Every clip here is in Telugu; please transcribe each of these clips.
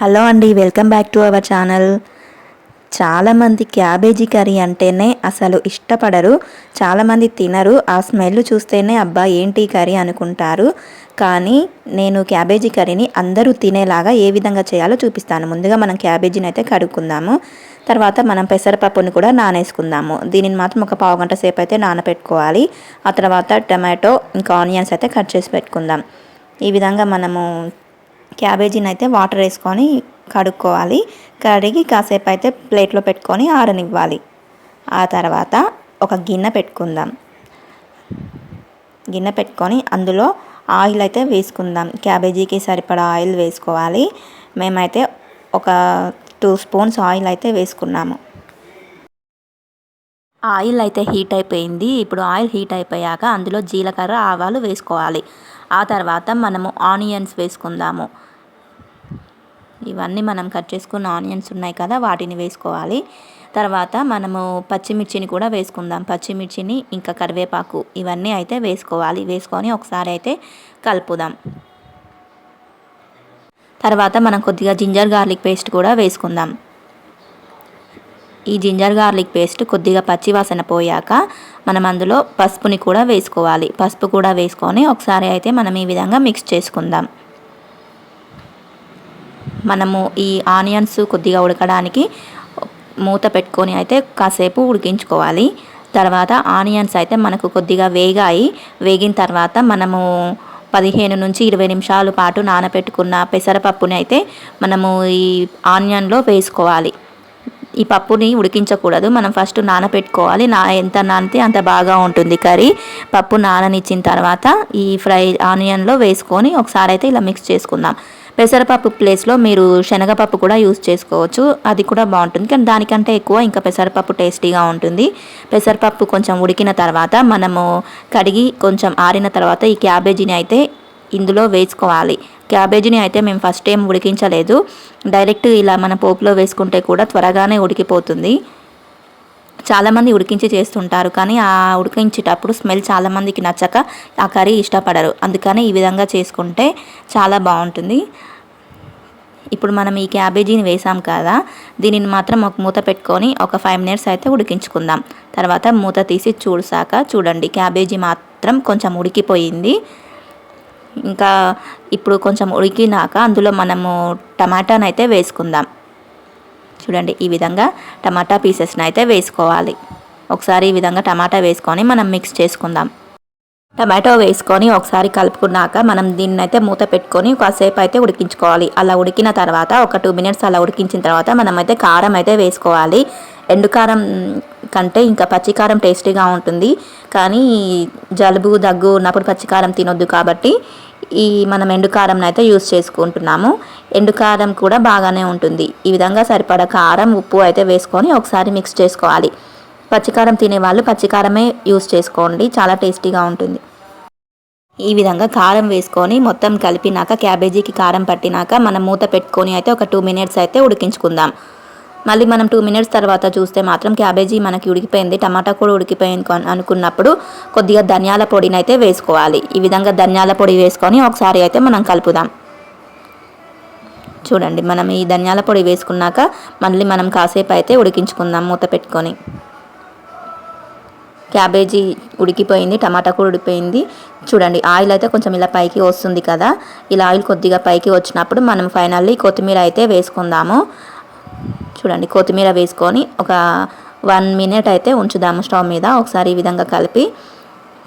హలో అండి welcome back to our channel. చాలామంది క్యాబేజీ కర్రీ అంటేనే అసలు ఇష్టపడరు. చాలామంది తినరు. ఆ స్మెల్ చూస్తేనే అబ్బా ఏంటి కర్రీ అనుకుంటారు. కానీ నేను క్యాబేజీ కర్రీని అందరూ తినేలాగా ఏ విధంగా చేయాలో చూపిస్తాను. ముందుగా మనం క్యాబేజీని అయితే కడుక్కుందాము. తర్వాత మనం పెసరపప్పుని కూడా నానేసుకుందాము. దీనిని మాత్రం ఒక పావు గంట సేపు అయితే నానబెట్టుకోవాలి ఆ తర్వాత టమాటో ఇంకా ఆనియన్స్ అయితే కట్ చేసి పెట్టుకుందాం. ఈ విధంగా మనము క్యాబేజీని అయితే వాటర్ వేసుకొని కడుక్కోవాలి. కడిగి కాసేపు అయితే ప్లేట్లో పెట్టుకొని ఆరనివ్వాలి. ఆ తర్వాత ఒక గిన్నె పెట్టుకుందాం. గిన్నె పెట్టుకొని అందులో ఆయిల్ అయితే వేసుకుందాం. క్యాబేజీకి సరిపడా ఆయిల్ వేసుకోవాలి. మేమైతే ఒక టూ స్పూన్స్ ఆయిల్ అయితే వేసుకున్నాము. ఆయిల్ అయితే హీట్ అయిపోయింది. ఇప్పుడు ఆయిల్ హీట్ అయిపోయాక అందులో జీలకర్ర ఆవాలు వేసుకోవాలి. ఆ తర్వాత మనము ఆనియన్స్ వేసుకుందాము. ఇవన్నీ మనం కట్ చేసుకున్న ఆనియన్స్ ఉన్నాయి కదా వాటిని వేసుకోవాలి. తర్వాత మనము పచ్చిమిర్చిని కూడా వేసుకుందాం. పచ్చిమిర్చిని ఇంకా కరివేపాకు ఇవన్నీ అయితే వేసుకోవాలి. వేసుకొని ఒకసారి అయితే కలుపుదాం. తర్వాత మనం కొద్దిగా జింజర్ గార్లిక్ పేస్ట్ కూడా వేసుకుందాం. ఈ జింజర్ గార్లిక్ పేస్ట్ కొద్దిగా పచ్చివాసన పోయాక మనం అందులో పసుపుని కూడా వేసుకోవాలి. పసుపు కూడా వేసుకొని ఒకసారి అయితే మనం ఈ విధంగా మిక్స్ చేసుకుందాం. మనము ఈ ఆనియన్స్ కొద్దిగా ఉడకడానికి మూత పెట్టుకొని అయితే కాసేపు ఉడికించుకోవాలి. తర్వాత ఆనియన్స్ అయితే మనకు కొద్దిగా వేగాయి. వేగిన తర్వాత మనము పదిహేను నుంచి ఇరవై నిమిషాల పాటు నానబెట్టుకున్న పెసరపప్పుని అయితే మనము ఈ ఆనియన్లో వేసుకోవాలి. ఈ పప్పుని ఉడికించకూడదు. మనం ఫస్ట్ నానబెట్టుకోవాలి నా ఎంత నానితే అంత బాగా ఉంటుంది కర్రీ. పప్పు నాననిచ్చిన తర్వాత ఈ ఫ్రై ఆనియన్లో వేసుకొని ఒకసారి అయితే ఇలా మిక్స్ చేసుకుందాం. పెసరపప్పు ప్లేస్లో మీరు శనగపప్పు కూడా యూస్ చేసుకోవచ్చు. అది కూడా బాగుంటుంది. కానీ దానికంటే ఎక్కువ ఇంకా పెసరపప్పు టేస్టీగా ఉంటుంది. పెసరపప్పు కొంచెం ఉడికిన తర్వాత మనము కడిగి కొంచెం ఆరిన తర్వాత ఈ క్యాబేజీని అయితే ఇందులో వేసుకోవాలి. క్యాబేజీని అయితే మేము ఫస్ట్ టైం ఉడికించలేదు. డైరెక్ట్ ఇలా మన పోపులో వేసుకుంటే కూడా త్వరగానే ఉడికిపోతుంది. చాలామంది ఉడికించి చేస్తుంటారు కానీ ఆ ఉడికించేటప్పుడు స్మెల్ చాలామందికి నచ్చక ఆ కర్రీ ఇష్టపడరు. అందుకని ఈ విధంగా చేసుకుంటే చాలా బాగుంటుంది. ఇప్పుడు మనం ఈ క్యాబేజీని వేసాం కదా దీనిని మాత్రం ఒక మూత పెట్టుకొని ఒక ఫైవ్ మినిట్స్ అయితే ఉడికించుకుందాం. తర్వాత మూత తీసి చూసాక చూడండి క్యాబేజీ మాత్రం కొంచెం ఉడికిపోయింది. ఇంకా ఇప్పుడు కొంచెం ఉడికినాక అందులో మనము టమాటాను అయితే వేసుకుందాం. చూడండి ఈ విధంగా టమాటా పీసెస్ని అయితే వేసుకోవాలి. ఒకసారి ఈ విధంగా టమాటా వేసుకొని మనం మిక్స్ చేసుకుందాం. టమాటో వేసుకొని ఒకసారి కలుపుకున్నాక మనం దీన్ని అయితే మూత పెట్టుకొని కాసేపు అయితే ఉడికించుకోవాలి. అలా ఉడికిన తర్వాత ఒక టూ మినిట్స్ అలా ఉడికించిన తర్వాత మనం అయితే కారం అయితే వేసుకోవాలి. ఎండుకారం కంటే ఇంకా పచ్చికారం టేస్టీగా ఉంటుంది. కానీ జలుబు దగ్గు ఉన్నప్పుడు పచ్చికారం తినొద్దు కాబట్టి ఈ మనం ఎండుకారం అయితే యూస్ చేసుకుంటున్నాము. ఎండుకారం కూడా బాగానే ఉంటుంది. ఈ విధంగా సరిపడ కారం ఉప్పు అయితే వేసుకొని ఒకసారి మిక్స్ చేసుకోవాలి. పచ్చికారం తినేవాళ్ళు పచ్చికారమే యూస్ చేసుకోండి. చాలా టేస్టీగా ఉంటుంది. ఈ విధంగా కారం వేసుకొని మొత్తం కలిపినాక క్యాబేజీకి కారం పట్టినాక మనం మూత పెట్టుకొని అయితే ఒక టూ మినిట్స్ అయితే ఉడికించుకుందాం. మళ్ళీ మనం టూ మినిట్స్ తర్వాత చూస్తే మాత్రం క్యాబేజీ మనకి ఉడికిపోయింది టమాటా కూడా ఉడికిపోయింది అనుకున్నప్పుడు కొద్దిగా ధనియాల పొడిని అయితే వేసుకోవాలి. ఈ విధంగా ధనియాల పొడి వేసుకొని ఒకసారి అయితే మనం కలుపుదాం. చూడండి మనం ఈ ధనియాల పొడి వేసుకున్నాక మళ్ళీ మనం కాసేపు అయితే ఉడికించుకుందాం మూత పెట్టుకొని. క్యాబేజీ ఉడికిపోయింది టమాటా కూడా ఉడికిపోయింది. చూడండి ఆయిల్ అయితే కొంచెం ఇలా పైకి వస్తుంది కదా ఇలా ఆయిల్ కొద్దిగా పైకి వచ్చినప్పుడు మనం ఫైనల్లీ కొత్తిమీర అయితే వేసుకుందాము. చూడండి కొత్తిమీర వేసుకొని ఒక వన్ మినిట్ అయితే ఉంచుదాము స్టవ్ మీద ఒకసారి ఈ విధంగా కలిపి.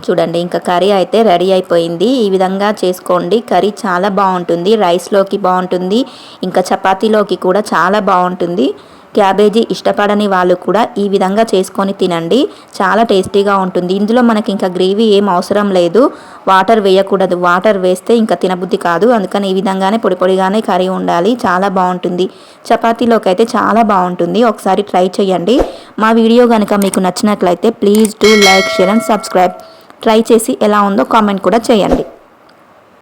చూడండి ఇంకా కర్రీ అయితే రెడీ అయిపోయింది. ఈ విధంగా చేసుకోండి. కర్రీ చాలా బాగుంటుంది. రైస్లోకి బాగుంటుంది. ఇంకా చపాతీలోకి కూడా చాలా బాగుంటుంది. క్యాబేజీ ఇష్టపడని వాళ్ళు కూడా ఈ విధంగా చేసుకొని తినండి. చాలా టేస్టీగా ఉంటుంది. ఇందులో మనకి ఇంకా గ్రేవీ ఏం అవసరం లేదు. వాటర్ వేయకూడదు. వాటర్ వేస్తే ఇంకా తినబుద్ధి కాదు. అందుకని ఈ విధంగానే పొడి పొడిగానే కర్రీ ఉండాలి. చాలా బాగుంటుంది. చపాతీలోకి అయితే చాలా బాగుంటుంది. ఒకసారి ట్రై చేయండి. మా వీడియో కనుక మీకు నచ్చినట్లయితే please do like share and subscribe. Try చేసి ఎలా ఉందో కామెంట్ కూడా చేయండి.